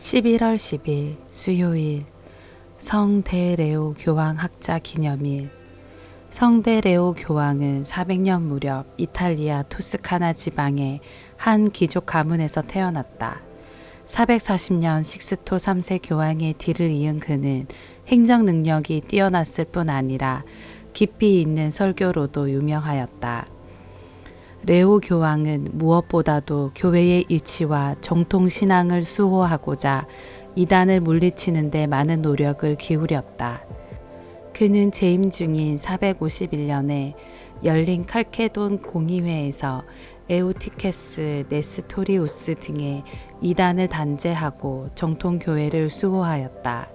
11월 10일 수요일 성대레오 교황 학자 기념일 성대레오 교황은 400년 무렵 이탈리아 토스카나 지방의 한 귀족 가문에서 태어났다. 440년 식스토 3세 교황의 뒤를 이은 그는 행정 능력이 뛰어났을 뿐 아니라 깊이 있는 설교로도 유명하였다. 레오 교황은 무엇보다도 교회의 일치와 정통 신앙을 수호하고자 이단을 물리치는 데 많은 노력을 기울였다. 그는 재임 중인 451년에 열린 칼케돈 공의회에서 에우티케스 네스토리우스 등의 이단을 단죄하고 정통교회를 수호하였다.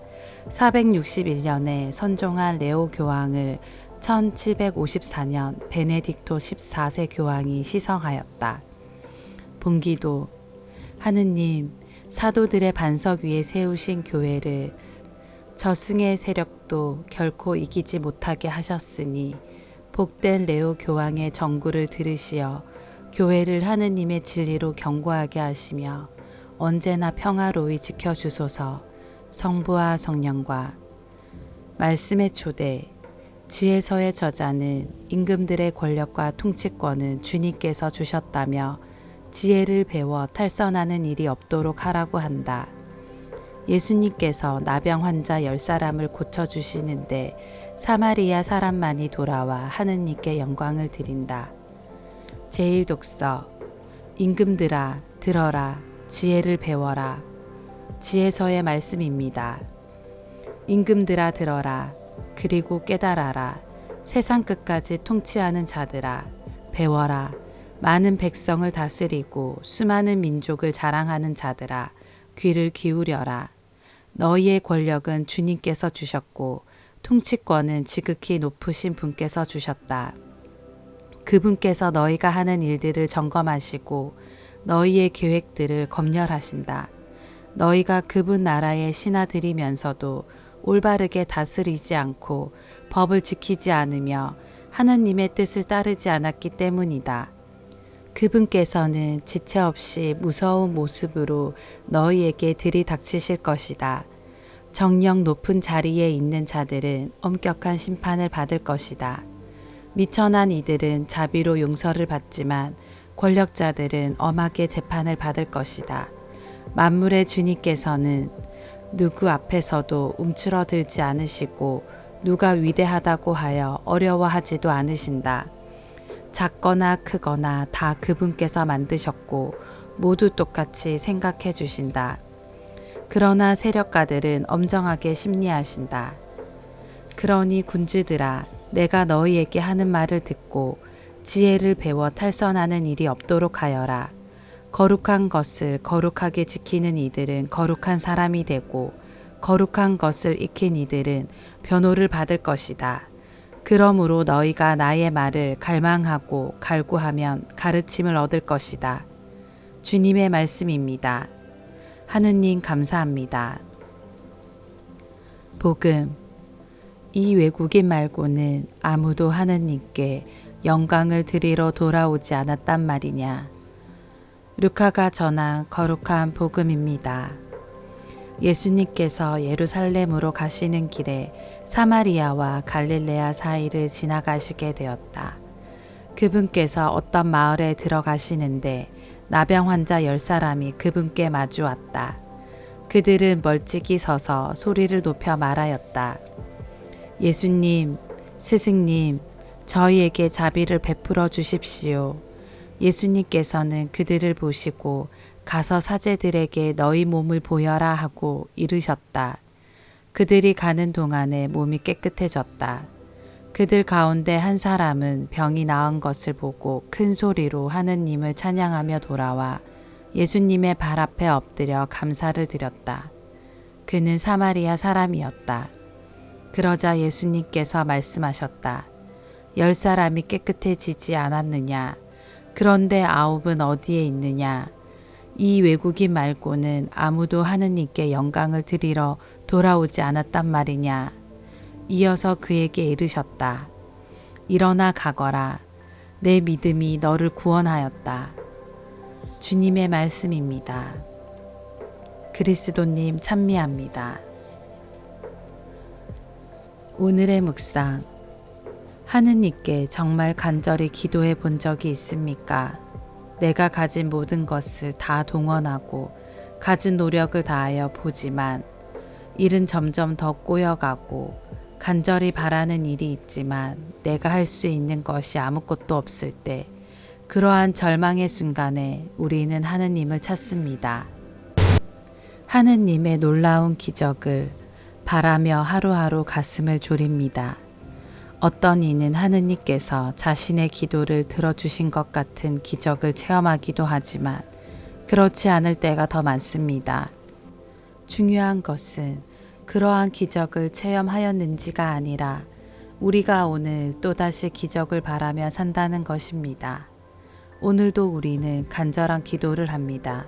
461년에 선종한 레오 교황을 1754년 베네딕토 14세 교황이 시성하였다. 분기도 하느님 사도들의 반석 위에 세우신 교회를 저승의 세력도 결코 이기지 못하게 하셨으니 복된 레오 교황의 정구를 들으시어 교회를 하느님의 진리로 경고하게 하시며 언제나 평화로이 지켜주소서 성부와 성령과 말씀의 초대 지혜서의 저자는 임금들의 권력과 통치권은 주님께서 주셨다며 지혜를 배워 탈선하는 일이 없도록 하라고 한다. 예수님께서 나병 환자 열 사람을 고쳐주시는데 사마리아 사람만이 돌아와 하느님께 영광을 드린다. 제일 독서 임금들아 들어라 지혜를 배워라 지혜서의 말씀입니다. 임금들아 들어라 그리고 깨달아라. 세상 끝까지 통치하는 자들아, 배워라. 많은 백성을 다스리고 수많은 민족을 자랑하는 자들아, 귀를 기울여라. 너희의 권력은 주님께서 주셨고, 통치권은 지극히 높으신 분께서 주셨다. 그분께서 너희가 하는 일들을 점검하시고, 너희의 계획들을 검열하신다. 너희가 그분 나라의 신하들이면서도 올바르게 다스리지 않고 법을 지키지 않으며 하나님의 뜻을 따르지 않았기 때문이다. 그분께서는 지체 없이 무서운 모습으로 너희에게 들이닥치실 것이다. 정령 높은 자리에 있는 자들은 엄격한 심판을 받을 것이다. 미천한 이들은 자비로 용서를 받지만 권력자들은 엄하게 재판을 받을 것이다. 만물의 주님께서는 누구 앞에서도 움츠러들지 않으시고 누가 위대하다고 하여 어려워하지도 않으신다. 작거나 크거나 다 그분께서 만드셨고 모두 똑같이 생각해 주신다. 그러나 세력가들은 엄정하게 심리하신다. 그러니 군주들아, 내가 너희에게 하는 말을 듣고 지혜를 배워 탈선하는 일이 없도록 하여라. 거룩한 것을 거룩하게 지키는 이들은 거룩한 사람이 되고 거룩한 것을 익힌 이들은 변호를 받을 것이다. 그러므로 너희가 나의 말을 갈망하고 갈구하면 가르침을 얻을 것이다. 주님의 말씀입니다. 하느님 감사합니다. 복음 이 외국인 말고는 아무도 하느님께 영광을 드리러 돌아오지 않았단 말이냐. 루카가 전한 거룩한 복음입니다. 예수님께서 예루살렘으로 가시는 길에 사마리아와 갈릴레아 사이를 지나가시게 되었다. 그분께서 어떤 마을에 들어가시는데 나병 환자 열 사람이 그분께 마주 왔다. 그들은 멀찍이 서서 소리를 높여 말하였다. 예수님, 스승님, 저희에게 자비를 베풀어 주십시오. 예수님께서는 그들을 보시고 가서 사제들에게 너희 몸을 보여라 하고 이르셨다. 그들이 가는 동안에 몸이 깨끗해졌다. 그들 가운데 한 사람은 병이 나은 것을 보고 큰 소리로 하느님을 찬양하며 돌아와 예수님의 발 앞에 엎드려 감사를 드렸다. 그는 사마리아 사람이었다. 그러자 예수님께서 말씀하셨다. 열 사람이 깨끗해지지 않았느냐? 그런데 아홉은 어디에 있느냐? 이 외국인 말고는 아무도 하느님께 영광을 드리러 돌아오지 않았단 말이냐? 이어서 그에게 이르셨다. 일어나 가거라. 내 믿음이 너를 구원하였다. 주님의 말씀입니다. 그리스도님 찬미합니다. 오늘의 묵상. 하느님께 정말 간절히 기도해 본 적이 있습니까? 내가 가진 모든 것을 다 동원하고 가진 노력을 다하여 보지만 일은 점점 더 꼬여가고 간절히 바라는 일이 있지만 내가 할 수 있는 것이 아무것도 없을 때 그러한 절망의 순간에 우리는 하느님을 찾습니다. 하느님의 놀라운 기적을 바라며 하루하루 가슴을 졸입니다. 어떤 이는 하느님께서 자신의 기도를 들어주신 것 같은 기적을 체험하기도 하지만 그렇지 않을 때가 더 많습니다. 중요한 것은 그러한 기적을 체험하였는지가 아니라 우리가 오늘 또다시 기적을 바라며 산다는 것입니다. 오늘도 우리는 간절한 기도를 합니다.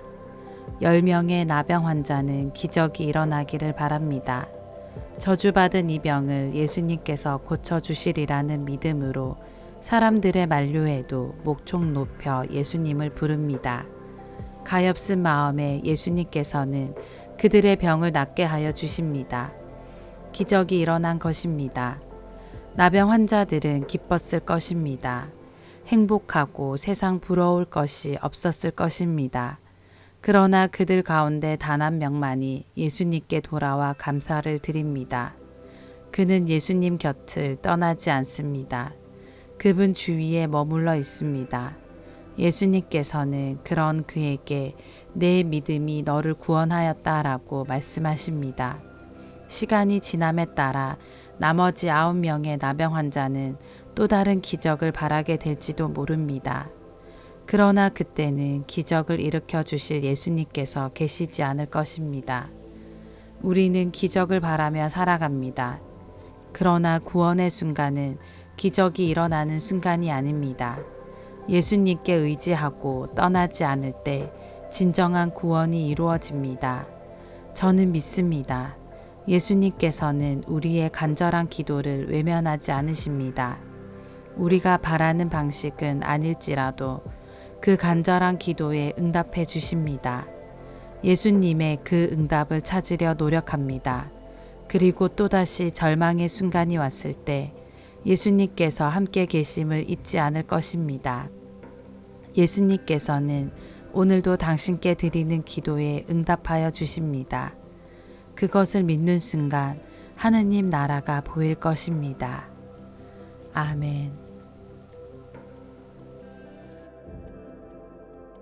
10명의 나병 환자는 기적이 일어나기를 바랍니다. 저주받은 이 병을 예수님께서 고쳐주시리라는 믿음으로 사람들의 만류에도 목총 높여 예수님을 부릅니다. 가엾은 마음에 예수님께서는 그들의 병을 낫게 하여 주십니다. 기적이 일어난 것입니다. 나병 환자들은 기뻤을 것입니다. 행복하고 세상 부러울 것이 없었을 것입니다. 그러나 그들 가운데 단 한 명만이 예수님께 돌아와 감사를 드립니다. 그는 예수님 곁을 떠나지 않습니다. 그분 주위에 머물러 있습니다. 예수님께서는 그런 그에게 내 믿음이 너를 구원하였다라고 말씀하십니다. 시간이 지남에 따라 나머지 아홉 명의 나병 환자는 또 다른 기적을 바라게 될지도 모릅니다. 그러나 그때는 기적을 일으켜 주실 예수님께서 계시지 않을 것입니다. 우리는 기적을 바라며 살아갑니다. 그러나 구원의 순간은 기적이 일어나는 순간이 아닙니다. 예수님께 의지하고 떠나지 않을 때 진정한 구원이 이루어집니다. 저는 믿습니다. 예수님께서는 우리의 간절한 기도를 외면하지 않으십니다. 우리가 바라는 방식은 아닐지라도 그 간절한 기도에 응답해 주십니다. 예수님의 그 응답을 찾으려 노력합니다. 그리고 또다시 절망의 순간이 왔을 때 예수님께서 함께 계심을 잊지 않을 것입니다. 예수님께서는 오늘도 당신께 드리는 기도에 응답하여 주십니다. 그것을 믿는 순간 하느님 나라가 보일 것입니다. 아멘.